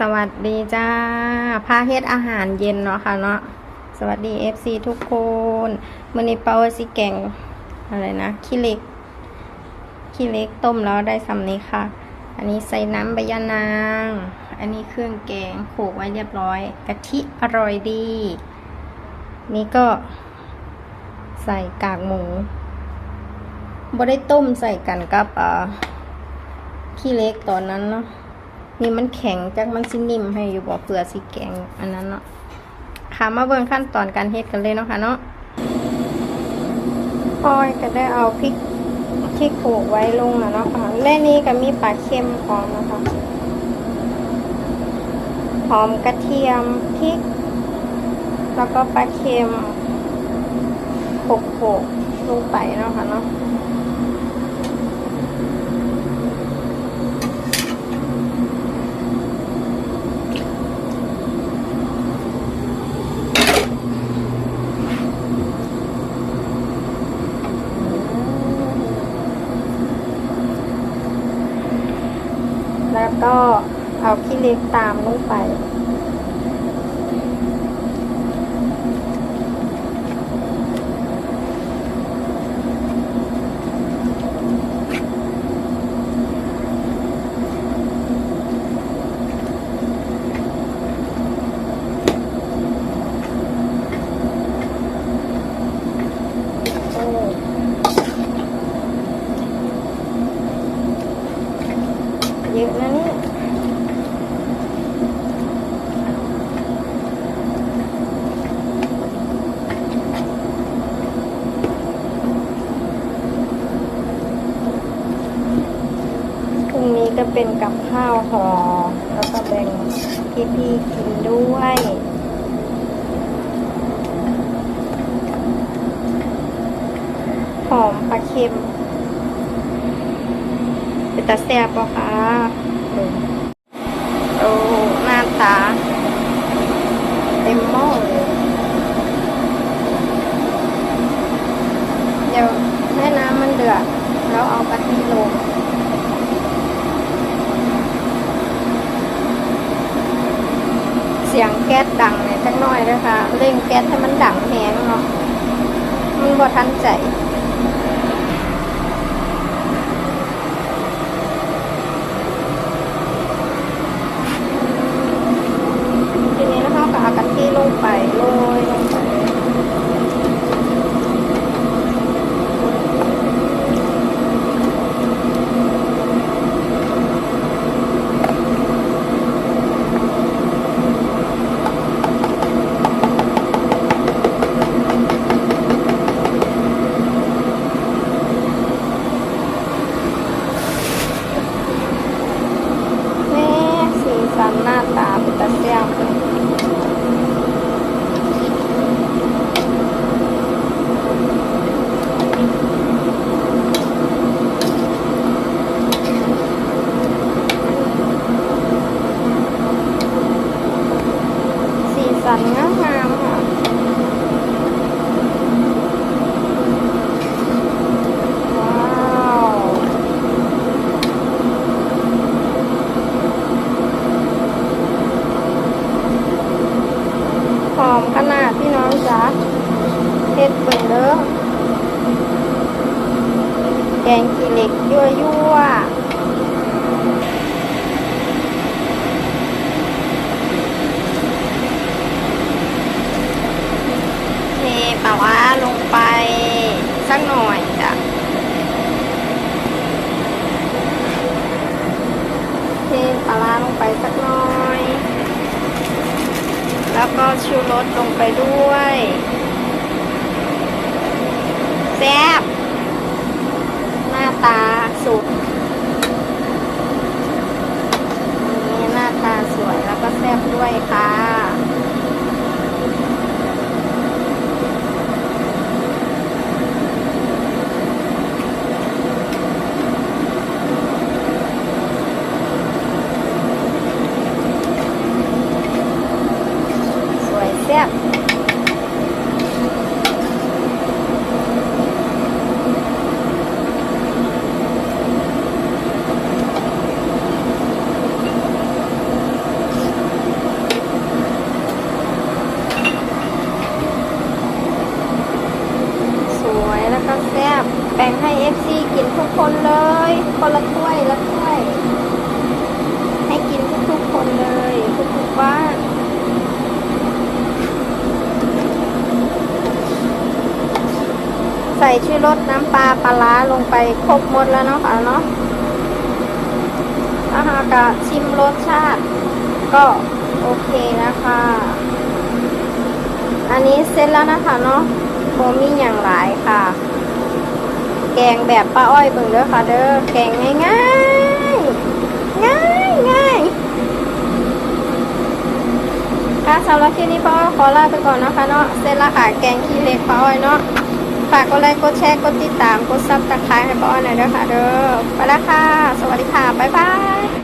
สวัสดีจ้าพาเฮ็ดอาหารเย็นเนาะค่ะเนาะ สวัสดี FC ทุกคนมือนี้เปาสิแกงอะไรนะขี้เล็กขี้เล็กต้มแล้วได้สำนี้ค่ะ อันนี้ใส่น้ำใบยะนาง อันนี้เครื่องแกงโขกไว้เรียบร้อย กะทิอร่อยดี นี่ก็ ใส่กากหมูบ่ได้ต้มใส่กันกับอ่าขี้เล็กตอนนั้นเนาะ นี่มันแข็งจากมันสินิ่มให้อยู่บ่เปลือกสิแกงอันนั้นเนาะค่ะมาเบิ่งขั้นตอนการเฮ็ดกันเลยเนาะค่ะเนาะพอยก็ได้เอาพริกที่โขกไว้ลงแล้วเนาะค่ะและนี่ก็มีปลาเค็มพร้อมนะคะหอมกระเทียมพริก แล้วก็ปลาเค็มโขกๆลงไปเนาะค่ะเนาะ แล้วก็ เอาขี้เล็กตามลงไป เยอะนะนี่ จะเป็นกับข้าวหอแล้วก็แบ่งพี่ๆกินด้วยหอมปลาเค็มเป็นตาแซ่บปะคะเบิ่งโอ้หน้าตา เต็มหม้อเลย เดี๋ยวให้น้ำมันเดือด แล้วเอากะทิลง เสียง แก๊สดังเนี่ยจักหน่อยนะคะเร่งแก๊สให้มันดังแหงเนาะมันบ่ทันใจทีนี้นะคะก็เอากะทิลงไปโรยลงไป แม่สีสันหน้าตาเป็นตาเสียบเลย สีสันงามงามๆค่ะว้าวหอมขนาดพี่น้องจ๊ะเฮ็ดเบิ่งเด้อแกงขี้เหล็กยั่วยั่วเท ปลาลงไปสักหน่อยจ้ะเทปลาลงไปสักหน่อย แล้วก็ชูรสลงไปด้วยแซ่บหน้าตาสุดนี่หน้าตาสวยแล้วก็แซ่บด้วยค่ะ สวยแซ่บ รสน้ำปลาปลาร้าลงไปครบหมดแล้วเนาะค่ะเนาะอาหารกะชิมรสชาติ ก็โอเคนะคะ อันนี้เสร็จแล้วนะคะเนาะโบมีอย่างหลายค่ะ แกงแบบป้าอ้อยเบิ่งเด้อค่ะเด้อแกงง่ายง่ายง่ายง่ายค่ะสำหรับคลิปนี้ป้าอ้อยขอลาไปก่อนนะคะเนาะเสร็จแล้วค่ะแกงขี้เหล็กป้าอ้อยเนาะ ฝากกดไลค์กดแชร์กดติดตามกดซับสไครต์ให้ป้าอ้อยหน่อยด้อค่ะเด้อไปแล้วค่ะ สวัสดีค่ะ บ๊ายบาย